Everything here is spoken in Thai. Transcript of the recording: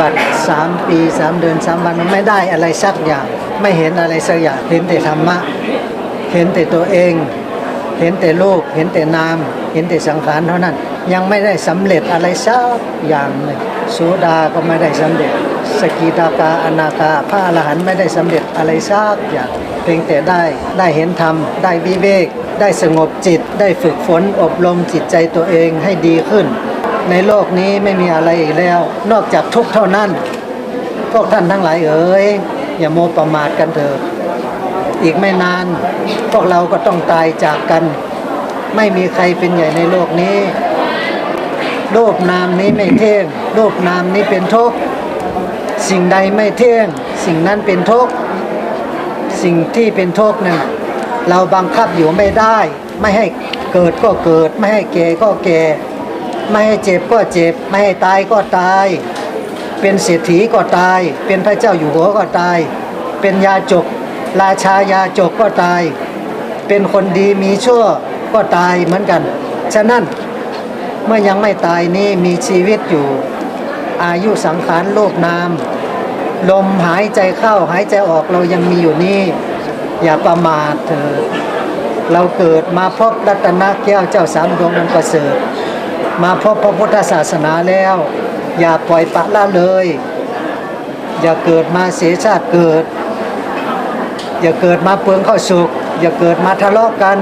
บัตรสามปีสามเดือนสามวันมันไม่ได้อะไรสักอย่าง ไม่เห็นอะไรสักอย่างเห็นแต่ธรรมะ เห็นแต่ตัวเอง เห็นแต่รูปเห็นแต่นาม เห็นแต่สังขารเท่านั้น ยังไม่ได้สำเร็จอะไรสักอย่างเลยโสดาก็ไม่ได้สำเร็จ สกิทาคาอนาคาพระอรหันต์ไม่ได้สำเร็จอะไรสักอย่างเพียงแต่ได้ได้เห็นธรรม ได้วิเวก ได้สงบจิต ได้ฝึกฝนอบรมจิตใจตัวเองให้ดีขึ้น ในโลกนี้ไม่มีอะไรอีกแล้ว นอกจากทุกเท่านั้น พวกท่านทั้งหลายเอ๋ยอย่าโมประมาทกันเถิดอีกไม่นาน พวกเราก็ต้องตายจากกัน ไม่มีใครเป็นใหญ่ในโลกนี้โลกนามนี้ไม่เที่ยงโลกนามนี้เป็นทุกข์สิ่งใดไม่เที่ยง สิ่งนั้นเป็นทุกข์สิ่งที่เป็นทุกข์นั้นเราบังคับอยู่ไม่ได้ ไม่ให้เกิดก็เกิด ไม่ให้แก่ก็แก่ ไม่ให้เจ็บก็เจ็บ ไม่ให้ตายก็ตาย เป็นเศรษฐีก็ตาย เป็นพระเจ้าอยู่หัวก็ตาย เป็นยาจก ราชายาจกก็ตาย เป็นคนดีมีชั่วก็ตายเหมือนกัน ฉะนั้นเมื่อยังไม่ตายนี่มีชีวิตอยู่ อายุสังขารโลกนาม ลมหายใจเข้าหายใจออกเรายังมีอยู่นี่ อย่าประมาทเถิดเราเกิดมาพบรัตนแก้วเจ้าสามดวงนั้นประเสริฐ มาพบพระพุทธศาสนาแล้ว อย่าปล่อยปละละเลย อย่าเกิดมาเสียชาติเกิด อย่าเกิดมาเปลืองข้าวสุก อย่าเกิดมาทะเลาะกัน